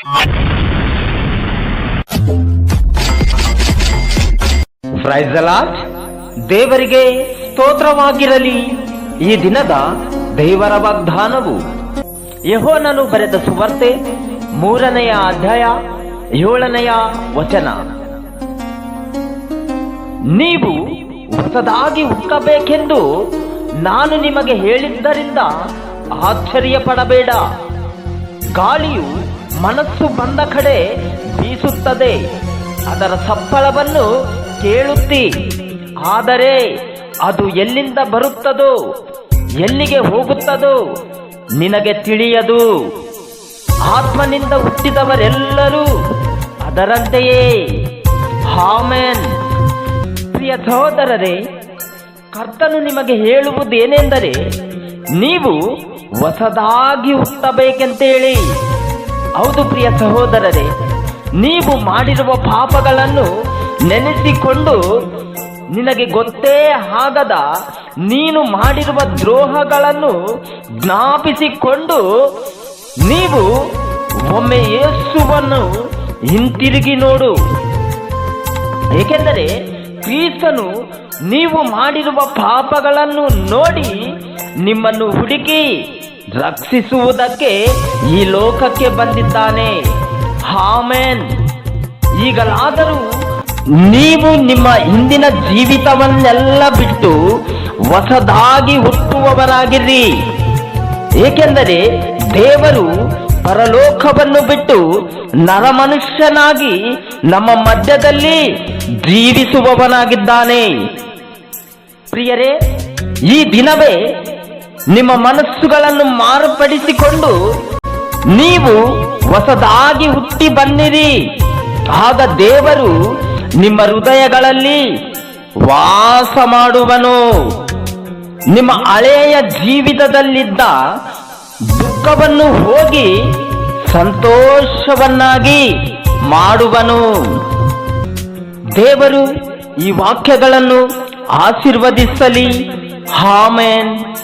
ಫ್ರೈಸಲಾಟ್ ದೇವರಿಗೆ ಸ್ತೋತ್ರವಾಗಿರಲಿ. ಈ ದಿನದ ದೇವರ ವಾಗ್ದಾನವು. ಯಹೋನನು ಬರೆದ ಸುವರ್ತೆ ಮೂರನೆಯ ಅಧ್ಯಾಯ ಏಳನೆಯ ವಚನ. ನೀವು ಹೊಸದಾಗಿ ಹುಟ್ಟಬೇಕೆಂದು ನಾನು ನಿಮಗೆ ಹೇಳಿದ್ದರಿಂದ ಆಶ್ಚರ್ಯ ಪಡಬೇಡ ಗಾಳಿಯು ಮನಸ್ಸು ಬಂದ ಕಡೆ ಬೀಸುತ್ತದೆ. ಅದರ ಸಪ್ಪಳವನ್ನು ಕೇಳುತ್ತಿ, ಆದರೆ ಅದು ಎಲ್ಲಿಂದ ಬರುತ್ತದೋ, ಎಲ್ಲಿಗೆ ಹೋಗುತ್ತದೋ, ನಿನಗೆ ತಿಳಿಯದು. ಆತ್ಮನಿಂದ ಹುಟ್ಟಿದವರೆಲ್ಲರೂ ಅದರಂತೆಯೇ. ಹಾಮೆನ್ ಪ್ರಿಯ ಸಹೋದರರೇ, ಕರ್ತನು ನಿಮಗೆ ಹೇಳುವುದೇನೆಂದರೆ, ನೀವು ಹೊಸದಾಗಿ ಹುಟ್ಟಬೇಕೆಂತೇಳಿ. ಹೌದು ಪ್ರಿಯ ಸಹೋದರರೇ, ನೀವು ಮಾಡಿರುವ ಪಾಪಗಳನ್ನು ನೆನೆಸಿಕೊಂಡು ನಿನಗೆ ಗೊತ್ತೇ ಆಗದ ನೀನು ಮಾಡಿರುವ ದ್ರೋಹಗಳನ್ನು ಜ್ಞಾಪಿಸಿಕೊಂಡು ನೀವು ಒಮ್ಮೆ ಯೇಸುವನ್ನು ಹಿಂತಿರುಗಿ ನೋಡು. ಏಕೆಂದರೆ ಕ್ರಿಸ್ತನು ನೀವು ಮಾಡಿರುವ ಪಾಪಗಳನ್ನು ನೋಡಿ ನಿಮ್ಮನ್ನು ಹುಡುಕಿ ರಕ್ಷಿಸುವುದಕ್ಕೆ ಈ ಲೋಕಕ್ಕೆ ಬಂದಿದ್ದಾನೆ. ಹಾಮೇನ್ ಈಗಲಾದರೂ ನೀವು ನಿಮ್ಮ ಹಿಂದಿನ ಜೀವಿತವನ್ನೆಲ್ಲ ಬಿಟ್ಟು ಹೊಸದಾಗಿ ಹುಟ್ಟುವವರಾಗಿರ್ರಿ ಏಕೆಂದರೆ ದೇವರು ಪರಲೋಕವನ್ನು ಬಿಟ್ಟು ನರಮನುಷ್ಯನಾಗಿ ನಮ್ಮ ಮಧ್ಯದಲ್ಲಿ ಜೀವಿಸುವವನಾಗಿದ್ದಾನೆ. ಪ್ರಿಯರೇ, ಈ ದಿನವೇ ನಿಮ್ಮ ಮನಸ್ಸುಗಳನ್ನು ಮಾರ್ಪಡಿಸಿಕೊಂಡು ನೀವು ಹೊಸದಾಗಿ ಹುಟ್ಟಿ ಬನ್ನಿರಿ ಆಗ ದೇವರು ನಿಮ್ಮ ಹೃದಯಗಳಲ್ಲಿ ವಾಸ ಮಾಡುವನು. ನಿಮ್ಮ ಹಳೆಯ ಜೀವಿತದಲ್ಲಿದ್ದ ದುಃಖವನ್ನು ಹೋಗಿ ಸಂತೋಷವನ್ನಾಗಿ ಮಾಡುವನು. ದೇವರು ಈ ವಾಕ್ಯಗಳನ್ನು ಆಶೀರ್ವದಿಸಲಿ. ಹಾಮೆನ್